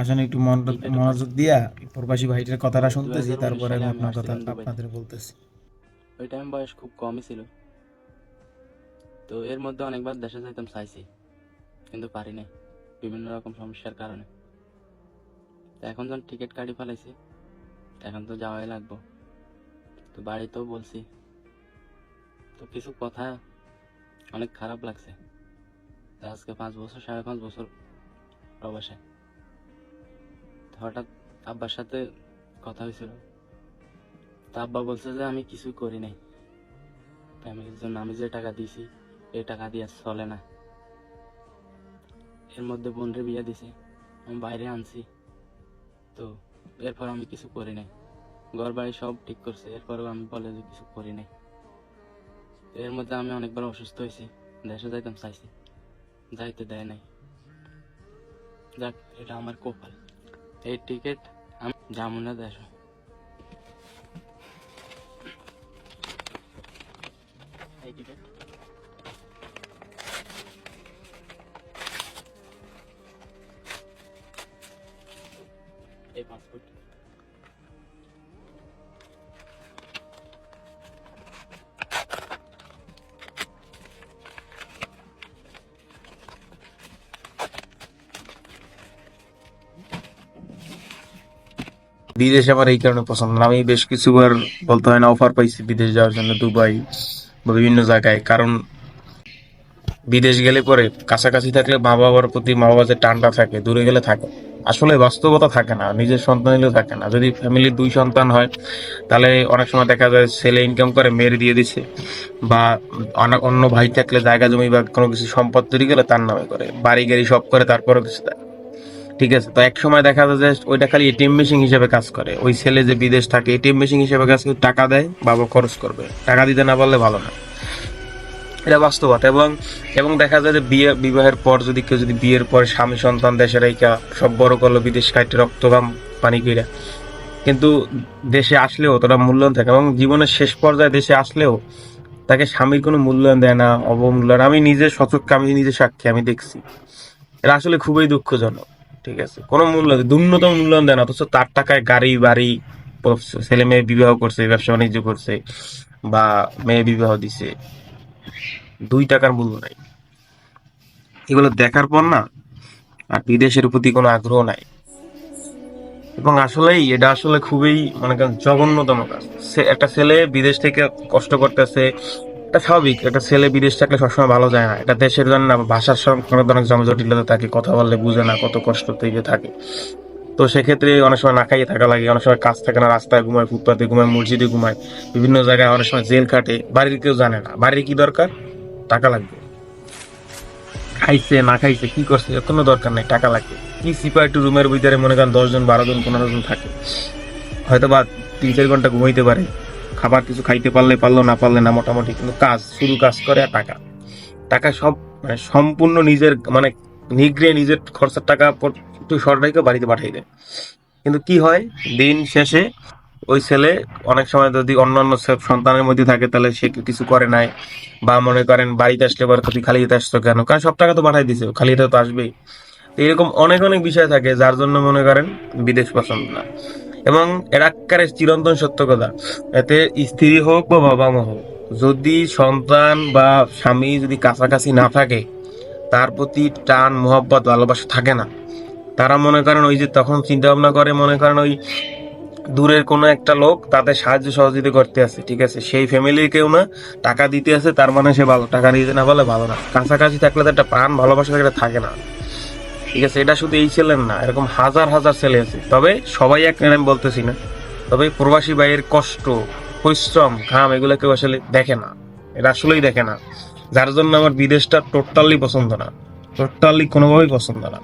আসলে একটু মনোযোগ দিয়া প্রবাসী ভাইটার কথাটা শুনতেছি তারপরে আমি আপনার কথা আপনাদের বলতেছি। ওই টাইম বয়স খুব কমই ছিল। তো এর মধ্যে অনেকবার দেশে যাইতাম চাইছি। কিন্তু পারি নাই বিভিন্ন রকম সমস্যার কারণে। তো এখন যখন টিকিট কাটি ফেলাইছি এখন তো যাওয়াই লাগবো। তো বাড়িতেও বলছি। তো কিছু কথা অনেক খারাপ লাগছে। আজকে পাঁচ বছর সাড়ে পাঁচ বছর প্রবাসে। হঠাৎ আব্বার সাথে কথা হয়েছিল। তা আব্বা বলছে যে, আমি কিছু করি নাই। ফ্যামিলির জন্য আমি যে টাকা দিয়েছি, এই টাকা দিয়ে চলে না। এর মধ্যে বোনরে বিয়ে দিছে, আমি বাইরে আনছি। তো এরপর আমি কিছু করি নাই। ঘর বাড়ি সব ঠিক করছে, এরপরেও আমি বলে যে কিছু করি নাই। এর মধ্যে আমি অনেকবার অসুস্থ হয়েছি, দেশে যাইতাম, চাইছি। যাইতে দেয় নাই। যাক, এটা আমার কপাল। এই টিকিট আমি যাব না দেশে এই টিকিট এই পাসপোর্ট বিদেশ আমার এই কারণে পছন্দ না। আমি বেশ কিছুবার বলতে হয় না অফার পাইছি বিদেশ যাওয়ার জন্য দুবাই বা বিভিন্ন জায়গায়। কারণ বিদেশ গেলে পরে কাছাকাছি থাকলে মা বাবার প্রতি মা বাবার যে টানটা থাকে, দূরে গেলে থাকে। আসলে বাস্তবতা থাকে না, নিজের সন্তান হলেও থাকে না। যদি ফ্যামিলির দুই সন্তান হয়, তাহলে অনেক সময় দেখা যায় ছেলে ইনকাম করে, মেয়ের দিয়ে দিছে, বা অন্য ভাই থাকলে জায়গা জমি বা কোনো কিছু সম্পদ তৈরি গেলে তার নামে করে, বাড়ি গাড়ি সব করে, তারপরও কিছু দেয়। ঠিক আছে, তো এক সময় দেখা যায় যে ওইটা খালি এটিএম মেশিন হিসেবে কাজ করে। ওই ছেলে যে বিদেশ থাকে এটিএম মেশিন হিসেবে কাজ করে, টাকা দেয়, বাবা খরচ করবে। টাকা দিতে না পারলে ভালো না। এটা বাস্তবতা। এবং এবং দেখা যায় যে বিয়ে, বিবাহের পর যদি কেউ যদি বিয়ের পর স্বামী, সন্তান দেশের রাইকা সব বড় করল, বিদেশ কাটে রক্তগাম পানি কইরা। কিন্তু দেশে আসলেও তারা মূল্যায়ন থাকে। এবং জীবনের শেষ পর্যায়ে দেশে আসলেও তাকে স্বামীর কোনো মূল্যায়ন দেয় না, অবমূল্যায়ন। আমি নিজে সচক্ষে, আমি নিজে সাক্ষী, আমি দেখছি। এটা আসলে খুবই দুঃখজনক। ঠিক আছে। কোনো মূল্য ন্যূনতম মূল্যায়ন দেয় না, অথচ তার টাকায় গাড়ি, বাড়ি ছেলে মেয়ে বিবাহ করছে, ব্যবসা বাণিজ্য করছে, বা মেয়ে বিবাহ দিছে, দুই টাকার মূল্য নাই। এগুলো দেখার পর না, আর বিদেশের প্রতি কোনো আগ্রহ নাই। এবং আসলেই এটা আসলে খুবই মানে জঘন্যতম কাজ। একটা ছেলে বিদেশ থেকে কষ্ট করতেছে এটা স্বাভাবিক, একটা ছেলে বিদেশ থাকলে সবসময় ভালো যায় না। এটা দেশের জন্য ভাষার সঙ্গে অনেক জমজটিলতা থাকে, কথা বললে বুঝে না কত কষ্ট থেকে থাকে। তো সেক্ষেত্রে অনেক সময় না খাইয়ে থাকা লাগে, অনেক সময় কাজ থাকে না, রাস্তায় ঘুমায়, ফুটপাতে ঘুমায়, মসজিদে ঘুমায়, বিভিন্ন জায়গায় অনেক সময় জেল কাটে বাড়ির কেউ জানে না। বাড়ির কি দরকার? টাকা লাগবে। খাইছে, না খাইছে, কি করছে, কোনো দরকার নাই, টাকা লাগবে। কি সিপাই একটু রুমের ভিতরে, মনে করেন দশজন বারো জন, পনেরো জন থাকে। হয়তো বা তিন চার ঘণ্টা ঘুমাইতে পারে। খাবার কিছু খাইতে পারলে পারল, না পারলে না, মোটামুটি কিন্তু কাজ শুধু কাজ করে আর টাকা। টাকা সব মানে সম্পূর্ণ নিজের মানে নিগড়ে নিজের খরচার টাকা একটু সরকারিকে বাড়িতে পাঠিয়ে দেয়। কিন্তু কি হয়? দিন শেষে ওই ছেলে অনেক সময় যদি অন্যান্য সন্তানের মধ্যে থাকে, তাহলে সে কিছু করে নাই? বা মনে করেন বাড়িতে আসলে পরে তুই খালি যেতে আসছো কেন? কারণ সব টাকা তো পাঠাই দিছে, খালি এটা তো আসবেই। এরকম অনেক অনেক বিষয় থাকে, যার জন্য মনে করেন বিদেশ পছন্দ না। এবং এর আকারে চিরন্তন সত্য কথা। এতে স্ত্রী হোক বা বাবা মা হোক, যদি সন্তান বা স্বামী যদি কাছাকাছি না থাকে, তার প্রতি টান, মোহব্বত, ভালোবাসা থাকে না। তারা মনে করেন ওই যে তখন চিন্তা ভাবনা করে, মনে করেন ওই দূরের কোনো একটা লোক তাদের সাহায্য সহযোগিতা করতে আছে ঠিক আছে? সেই ফ্যামিলির কেউ না, টাকা দিতে আছে তার মানে সে ভালো। টাকা দিতে না বলে ভালো না। কাছাকাছি থাকলে তো একটা প্রাণ, ভালোবাসা থাকে না। ঠিক আছে, এটা শুধু এই ছেলের না, এরকম হাজার হাজার ছেলে আছে। তবে সবাই এক আমি বলতেছি না। তবে প্রবাসী ভাইয়ের কষ্ট, পরিশ্রম, ঘাম, এগুলো কেউ আসলে দেখে না। এটা আসলেই দেখে না। যার জন্য আমার বিদেশটা টোটালি পছন্দ না। টোটালি কোনোভাবেই পছন্দ না।